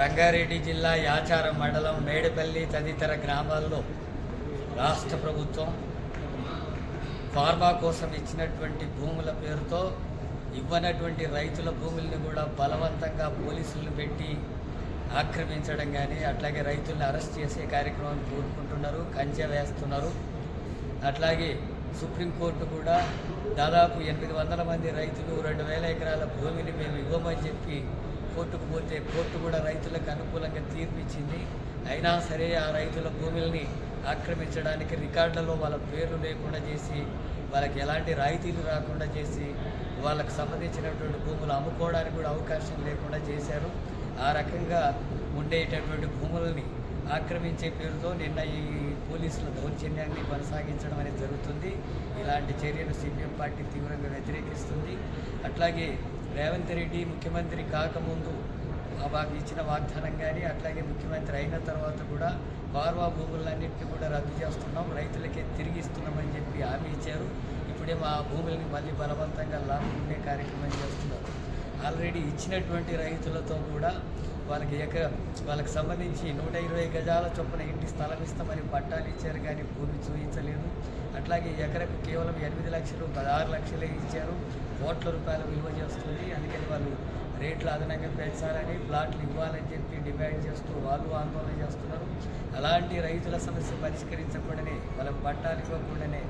రంగారెడ్డి జిల్లా యాచారం మండలం మేడపల్లి తదితర గ్రామాల్లో రాష్ట్ర ప్రభుత్వం ఫార్మా కోసం ఇచ్చినటువంటి భూముల పేరుతో ఇవ్వనటువంటి రైతుల భూముల్ని కూడా బలవంతంగా పోలీసులను పెట్టి ఆక్రమించడం కానీ అట్లాగే రైతుల్ని అరెస్ట్ చేసే కార్యక్రమాన్ని కోరుకుంటున్నారు కంచె వేస్తున్నారు. అట్లాగే సుప్రీంకోర్టు కూడా దాదాపు ఎనిమిది వందల మంది రైతులు రెండు వేల ఎకరాల భూమిని మేము ఇవ్వమని చెప్పి కోర్టుకు పోతే కోర్టు కూడా రైతులకు అనుకూలంగా తీర్పిచ్చింది. అయినా సరే ఆ రైతుల భూముల్ని ఆక్రమించడానికి రికార్డులలో వాళ్ళ పేర్లు లేకుండా చేసి వాళ్ళకి ఎలాంటి రాయితీలు రాకుండా చేసి వాళ్ళకు సంబంధించినటువంటి భూములు అమ్ముకోవడానికి కూడా అవకాశం లేకుండా చేశారు. ఆ రకంగా ఉండేటటువంటి భూములని ఆక్రమించే పేరుతో నిన్న ఈ పోలీసుల దౌర్జన్యాన్ని కొనసాగించడం అనేది జరుగుతుంది. ఇలాంటి చర్యలు సిపిఎం పార్టీ తీవ్రంగా వ్యతిరేకిస్తుంది. అట్లాగే రేవంత్ రెడ్డి ముఖ్యమంత్రి కాకముందు ఆ మాకు ఇచ్చిన వాగ్దానం కానీ అట్లాగే ముఖ్యమంత్రి అయిన తర్వాత కూడా వార్వా భూములన్నింటినీ కూడా రద్దు చేస్తున్నాం రైతులకే తిరిగి ఇస్తున్నామని చెప్పి హామీ ఇచ్చారు. ఇప్పుడే మా భూముల్ని మళ్ళీ బలవంతంగా లాక్కునే కార్యక్రమం ఆల్రెడీ ఇచ్చినటువంటి రైతులతో కూడా వాళ్ళకి ఏక వాళ్ళకి సంబంధించి నూట ఇరవై గజాల చొప్పున ఇంటి స్థలం ఇస్తామని పట్టాలు ఇచ్చారు కానీ భూమి చూపించలేదు అట్లాగే ఎకరకు కేవలం ఎనిమిది లక్షలు పదహారు లక్షలే ఇచ్చారు. కోట్ల రూపాయలు విలువ చేస్తుంది. అందుకని వాళ్ళు రేట్లు అదనంగా పెంచాలని ప్లాట్లు ఇవ్వాలని చెప్పి డిమాండ్ చేస్తూ వాళ్ళు ఆందోళన చేస్తున్నారు. అలాంటి రైతుల సమస్య పరిష్కరించకుండానే వాళ్ళకి పట్టాలు ఇవ్వకుండానే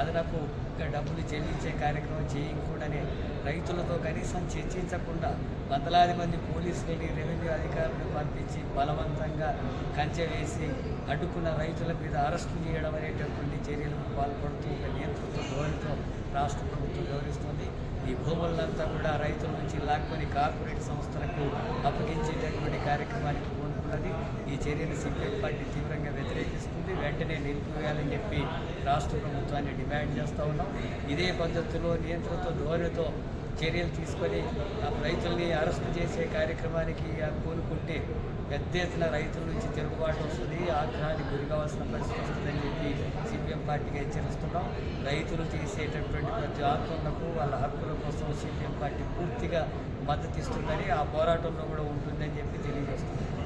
అదనపు ఇంకా డబ్బులు చెల్లించే కార్యక్రమం చేయకుండానే రైతులతో కనీసం చర్చించకుండా వందలాది మంది పోలీసులని రెవెన్యూ అధికారులను పంపించి బలవంతంగా కంచె వేసి అడ్డుకున్న రైతుల మీద అరెస్టు చేయడం అనేటటువంటి చర్యలకు పాల్పడుతూ నేతృత్వ ధోరణితో రాష్ట్ర ప్రభుత్వం వివరిస్తుంది ఈ భూములంతా కూడా రైతుల నుంచి లాక్కొని కార్పొరేట్ సంస్థలకు అప్పగించేటటువంటి కార్యక్రమానికి పూనుకున్నది. ఈ చర్యను సిపిఎం పార్టీ తీవ్రంగా వ్యతిరేకిస్తుంది. వెంటనే నిలిపివేయాలని చెప్పి రాష్ట్ర ప్రభుత్వాన్ని డిమాండ్ చేస్తూ ఉన్నాం. ఇదే పద్ధతిలో నియంత్రణతో ధోరణితో చర్యలు తీసుకొని ఆ రైతుల్ని అరెస్ట్ చేసే కార్యక్రమానికి కోరుకుంటే పెద్ద ఎత్తున రైతుల నుంచి తిరుగుబాటు వస్తుంది ఆగ్రహానికి గురి కావాల్సిన పరిస్థితి వస్తుందని చెప్పి సిపిఎం పార్టీకి హెచ్చరిస్తున్నాం. రైతులు చేసేటటువంటి ప్రతి ఆందోళనకు వాళ్ళ హక్కుల కోసం సిపిఎం పార్టీ పూర్తిగా మద్దతు ఇస్తుందని ఆ పోరాటంలో కూడా ఉంటుందని చెప్పి తెలియజేస్తున్నాం.